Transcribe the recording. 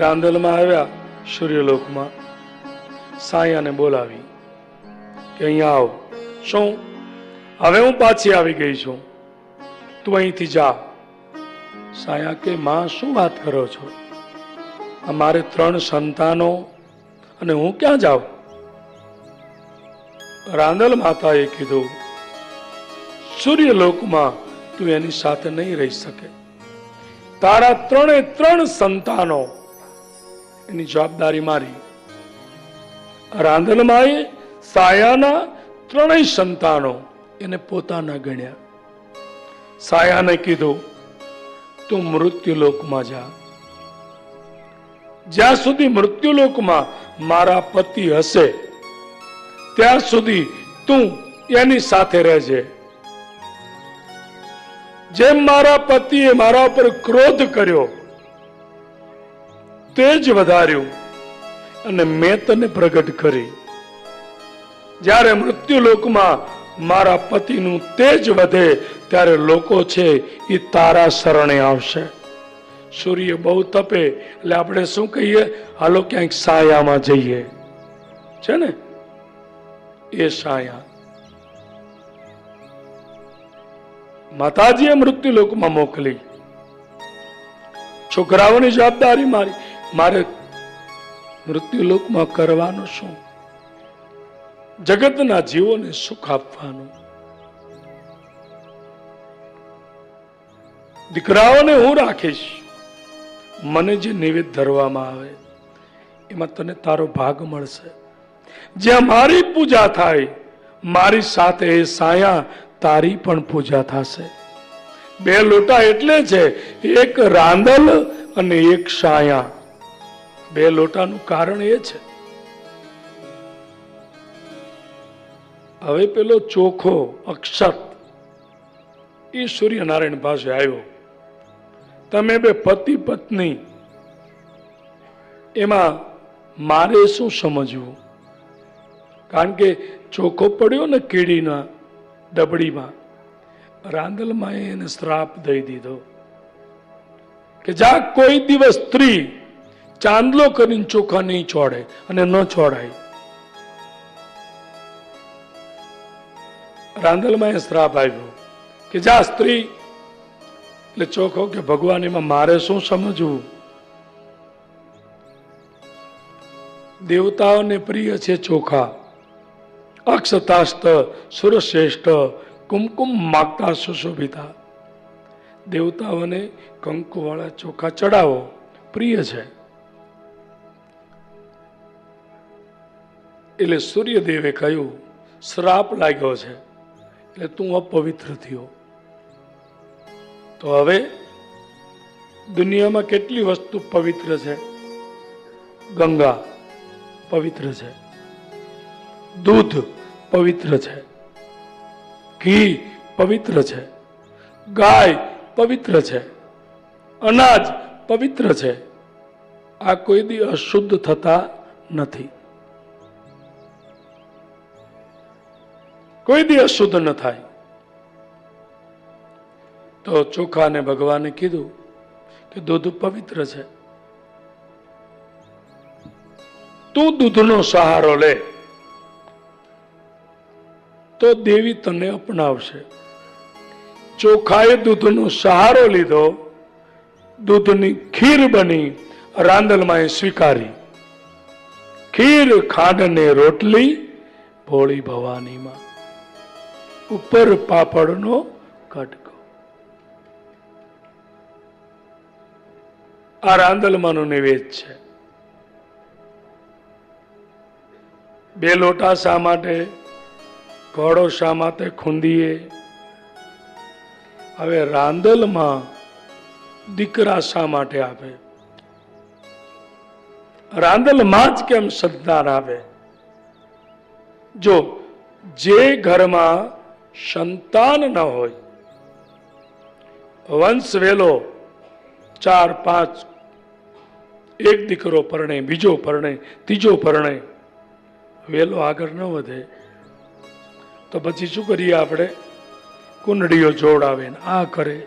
રાંદલમાં આવ્યા સૂર્યલોકમાં, સાયાને બોલાવી કે અહીંયા આવ. શું? હવે હું પાછી આવી ગઈ છું. તું અહીંથી જા. સાયા કે, માં, શું વાત કરો છો? અમારે ત્રણ સંતાનો અને હું ક્યાં જાઉં? રાંદલ માતાએ કીધું, સૂર્યલોકમાં તું એની સાથે નહીં રહી શકે. તારા ત્રણે ત્રણ સંતાનો એની જવાબદારી મારી. રાંધલમાએ સાયાના ત્રણેય સંતાનો એને પોતાના ગણ્યા. સાયાને કીધું, તું મૃત્યુલોકમાં જા. જ્યાં સુધી મૃત્યુલોકમાં મારા પતિ હશે, ત્યાં સુધી તું એની સાથે રહેજે. જેમ મારા પતિએ મારા ઉપર ક્રોધ કર્યો તે જ વધાર્યું અને મેં તને પ્રગટ કરી. જ્યારે મૃત્યુલોકમાં મારા પતિનું તેજ વધે, ત્યારે લોકો છે એ તારા શરણે આવશે. સૂર્ય બહુ તપે, એટલે આપણે શું કહીએ? હાલો ક્યાંક સાયામાં જઈએ. છે ને? એ સાયા. માતાજીએ મૃત્યુલોકમાં મોકલી. છોકરાઓની જવાબદારી મારી. મારે મૃત્યુલોકમાં કરવાનું શું? જગતના જીવોને સુખ આપવાનું. દીકરાઓને હું રાખીશ. મને જે નિવેદ ધરવામાં આવે, એમાં તને તારો ભાગ મળશે. જ્યાં મારી પૂજા થાય, મારી સાથે એ સાયા તારી પણ પૂજા થશે. બે લોટા એટલે છે, એક રાંદલ અને એક સાયા. બે લોટાનું કારણ એ છે. હવે પેલો ચોખ્ખો અક્ષત. એ સૂર્યનારાયણ પાસે આવ્યો. તમે બે પતિ પત્ની, એમાં મારે શું સમજવું? કારણ કે ચોખ્ખો પડ્યો ને કીડીના ડબડીમાં, રાંદલમાં એને શ્રાપ દઈ દીધો. કે જા કોઈ દિવસ સ્ત્રી ચાંદલો કરીને ચોખા નહીં છોડે અને ન છોડાય. રાંદલમાં એ શ્રાપ આવ્યો કે જા સ્ત્રી, એટલે ચોખો કે ભગવાન એમાં મારે શું સમજવું? દેવતાઓને પ્રિય છે ચોખા. અક્ષતાસ્ત, સુરશ્રેષ્ઠ, કુમકુમ માગતા સુશોભિતા. દેવતાઓને કંકુવાળા ચોખા ચડાવો. પ્રિય છે. એટલે સૂર્યદેવે કહ્યું, શ્રાપ લાગ્યો છે, એટલે તું અપવિત્ર થયો. તો હવે દુનિયામાં કેટલી વસ્તુ પવિત્ર છે? ગંગા પવિત્ર છે, દૂધ પવિત્ર છે, ઘી પવિત્ર છે, ગાય પવિત્ર છે, અનાજ પવિત્ર છે. આ કોઈ દી અશુદ્ધ થતા નથી. કોઈ દી અશુદ્ધ ન થાય. તો ચોખાને ભગવાને કીધું કે દૂધ પવિત્ર છે. તું દૂધનો સહારો લે. તો દેવી તને અપનાવશે. ચોખાએ દૂધનો સહારો લીધો, દૂધની ખીર બની રાંદલમાં સ્વીકારી. ખીર ખાંડ ને રોટલી ભોળી ભવાનીમાં ઉપર પાપડનો કટકો. આ રાંદલમાંનું નિવેદ છે. બે લોટા શા માટે, ઘોડો શા માટે ખૂંદીએ? હવે રાંદલમાં દીકરા શા માટે આપે રાંદલમાં જ કેમ સંતાન આવે? જો જે ઘરમાં સંતાન ન હોય. વંશ વેલો, ચાર, પાંચ, એક દીકરો પરણે, બીજો પરણે, ત્રીજો પરણે, વેલો આગળ ન વધે. તો પછી શું કરીએ આપણે? કુંડળીઓ જોડાવે આ કરે.